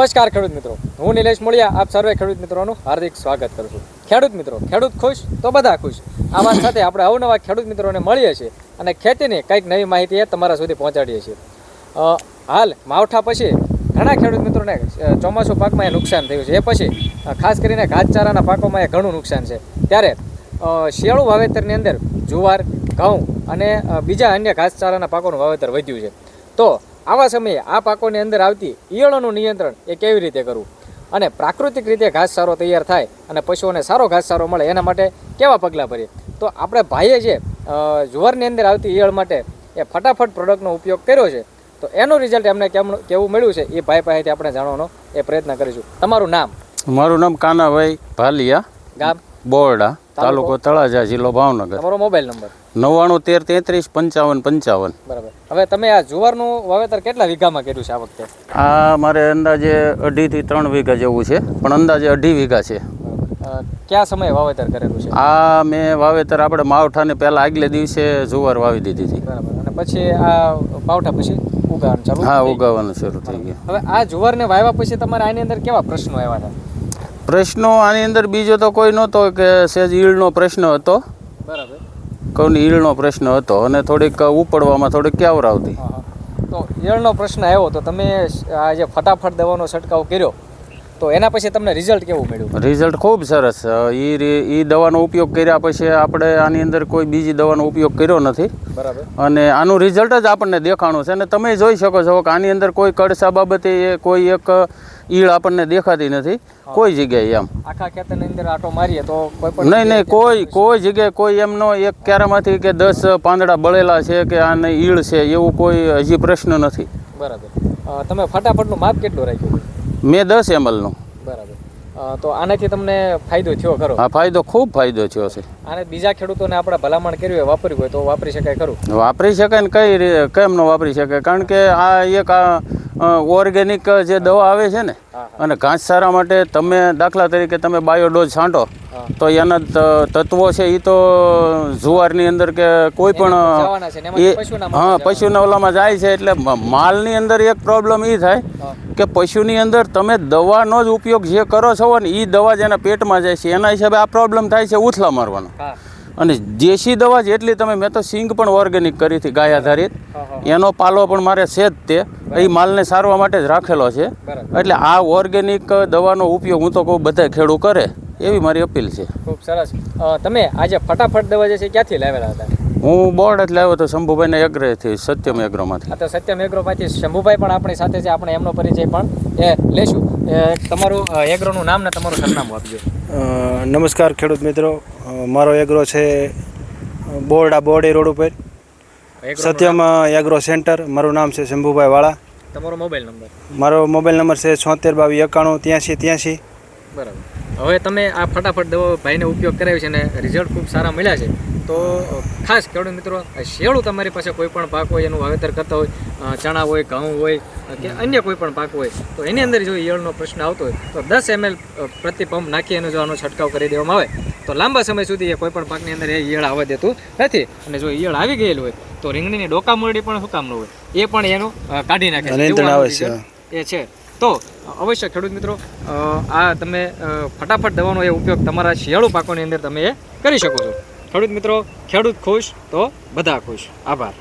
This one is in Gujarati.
નમસ્કાર ખેડૂત મિત્રો. હું નિલેશ મોળિયા આપ સર્વે ખેડૂત મિત્રોનું હાર્દિક સ્વાગત કરું છું. ખેડૂત મિત્રો, ખેડૂત ખુશ તો બધા ખુશ. આ વાત સાથે આપણે અવનવા ખેડૂત મિત્રોને મળીએ છીએ અને ખેતીની કંઈક નવી માહિતી તમારા સુધી પહોંચાડીએ છીએ. હાલ માવઠા પછી ઘણા ખેડૂત મિત્રોને ચોમાસુ પાકમાં એ નુકસાન થયું છે. એ પછી ખાસ કરીને ઘાસચારાના પાકોમાં એ ઘણું નુકસાન છે. ત્યારે શિયાળુ વાવેતરની અંદર જુવાર, ઘઉં અને બીજા અન્ય ઘાસચારાના પાકોનું વાવેતર વધ્યું છે. તો આવા સમયે આ પાકોની અંદર આવતી ઈયળોનું નિયંત્રણ એ કેવી રીતે કરવું? અને પ્રાકૃતિક રીતે ઘાસચારો તૈયાર થાય અને પશુઓને સારો ઘાસચારો મળે એના માટે કેવા પગલાં ભરીએ? તો આપણે ભાઈએ જે જુવારની અંદર આવતી ઈયળ માટે એ ફટાફટ પ્રોડક્ટનો ઉપયોગ કર્યો છે તો એનું રિઝલ્ટ એમને કેમ કેવું મળ્યું છે એ ભાઈ પાસેથી આપણે જાણવાનો એ પ્રયત્ન કરીશું. તમારું નામ? મારું નામ કાનાભાઈ ભાલિયા. ગામ? બોરડા તાલુકો? તળાજા જિલ્લો ભાવનગર. તમારો મોબાઈલ નંબર? નવ્વાણું તેર તેત્રીસ પંચાવન પંચાવન. બરાબર. હવે તમે આ જુવારનું વાવેતર કેટલા વીઘામાં કર્યું છે આ વખતે? આ મારે અંદાજે અઢીથી ત્રણ વીઘા જેવું છે પણ અંદાજે અઢી વીઘા છે. કયા સમયે વાવેતર કરેલું છે? આ મેં વાવેતર આપણે માવઠાને પહેલાં આગલે દિવસે જુવાર વાવી દીધી હતી. બરાબર. અને પછી આ માવઠા પછી ઉગાવાનું ચાલુ હા ઉગાવાનું શરૂ થઈ ગયું. હવે આ જુવારને વાવ્યા પછી તમારે આની અંદર કેવા પ્રશ્નો આવ્યા હતા? પ્રશ્નો આની અંદર બીજો તો કોઈ નહોતો કે સેજ ઈળનો પ્રશ્ન હતો. બરાબર. કોની ઈળનો પ્રશ્ન હતો અને થોડીક ઉપડવામાં થોડીક ક્યાવર આવતી. તો ઈળનો પ્રશ્ન આવ્યો તો તમે આ જે ફટાફટ દવાનો છંટકાવ કર્યો તો એના પછી તમને રિઝલ્ટ કેવું મળ્યું? રિઝલ્ટ ખૂબ સરસ. એ એ દવાનો ઉપયોગ કર્યા પછી આપણે આની અંદર કોઈ બીજી દવાનો ઉપયોગ કર્યો નથી. બરાબર. અને આનું રિઝલ્ટ જ આપણને દેખાણું છે. અને તમે જોઈ શકો છો કે આની અંદર કોઈ કડસા બાબતે કોઈ એક ઈળ આપણને દેખાતી નથી. કોઈ જગ્યાએ એમ. આખા ખેતરની અંદર આટો મારીએ તો કોઈ પણ નહીં નહીં કોઈ કોઈ જગ્યાએ કોઈ એમનો એક ક્યારામાંથી કે દસ પાંદડા બળેલા છે કે આને ઈળ છે એવું કોઈ હજી પ્રશ્ન નથી. બરાબર. તમે ફટાફટનું માપ કેટલું રાખ્યું? મેં દસ એમએલનું બરાબર. તો આનાથી તમને ફાયદો થયો ખરો? આ ફાયદો ખૂબ ફાયદો થયો છે. આને બીજા ખેડૂતોને આપણે ભલામણ કર્યું હોય વાપર્યું હોય તો વાપરી શકાય ખરું? વાપરી શકાય ને કઈ કેમ ન વાપરી શકાય? કારણ કે આ એક આ ઓર્ગેનિક જે દવા આવે છે ને અને ઘાસચારા માટે તમે દાખલા તરીકે તમે બાયોડોઝ છાંટો તો એના તત્વો છે એ તો જુવારની અંદર કે કોઈ પણ એ હા પશુના ઓલામાં જાય છે એટલે માલની અંદર એક પ્રોબ્લેમ એ થાય કે પશુની અંદર તમે દવાનો જ ઉપયોગ જે કરો છો ને એ દવા જેના પેટમાં જાય છે. એના હિસાબે આ પ્રોબ્લેમ થાય છે ઉથલા મારવાનો. અને દેશી દવા જેટલી તમે મેં તો સિંગ પણ ઓર્ગેનિક કરી હતી ગાય આધારિત. એનો પાલો પણ મારે છે જ તે. એ માલને સારવા માટે જ રાખેલો છે. એટલે આ ઓર્ગેનિક દવાનો ઉપયોગ હું તો કહું બધા ખેડૂત કરે એવી મારી અપીલ છે. ખૂબ સરસ. તમે આજે ફટાફટ દવા જે છે ક્યાંથી લાવેલા હતા? હું બોર્ડ જ લાવ્યો હતો શંભુભાઈના એગ્રેથી સત્યમ એગ્રોમાંથી. આ તો સત્યમ એગ્રોમાંથી શંભુભાઈ પણ આપણી સાથે છે આપણે એમનો પરિચય પણ એ લેશું. એ તમારું એગ્રોનું નામ ને તમારું સરનામું આપજો. નમસ્કાર ખેડૂત મિત્રો. મારો એગ્રો છે બોરડા બોરડી રોડ ઉપર. સત્યમ એગ્રો સેન્ટર મારું નામ છે શંભુભાઈ વાળા. તમારો મોબાઈલ નંબર મારો મોબાઈલ નંબર છે છોતેર બાવીસ એકાણું ત્યાંસી ત્યાંસી બરાબર. હવે તમે આ ફટાફટ દવા ભાઈને ઉપયોગ કરાવ્યો છે અને રિઝલ્ટ ખૂબ સારા મળ્યા છે. તો ખાસ ખેડૂત મિત્રો આ તમારી પાસે કોઈ પણ પાક હોય એનું વાવેતર કરતા હોય ચણા હોય ઘઉં હોય કે અન્ય કોઈ પણ પાક હોય તો એની અંદર જો ઈયળનો પ્રશ્ન આવતો હોય તો દસ એમએલ પ્રતિ પંપ નાખી એનો જો આનો છંટકાવ કરી દેવામાં આવે તો લાંબા સમય સુધી એ કોઈ પણ પાકની અંદર એ ઈયળ આવવા દેતું નથી. અને જો ઈયળ આવી ગયેલું હોય તો રીંગણીની ડોકા મૂરડી પણ શું કામનું હોય? એ પણ એનું કાઢી નાખે છે. એ છે. તો અવશ્ય ખેડૂત મિત્રો આ તમે ફટાફટ દવાનો એ ઉપયોગ તમારા શિયાળુ પાકોની અંદર તમે એ કરી શકો છો. ખેડૂત મિત્રો ખેડૂત ખુશ તો બધા ખુશ. આભાર.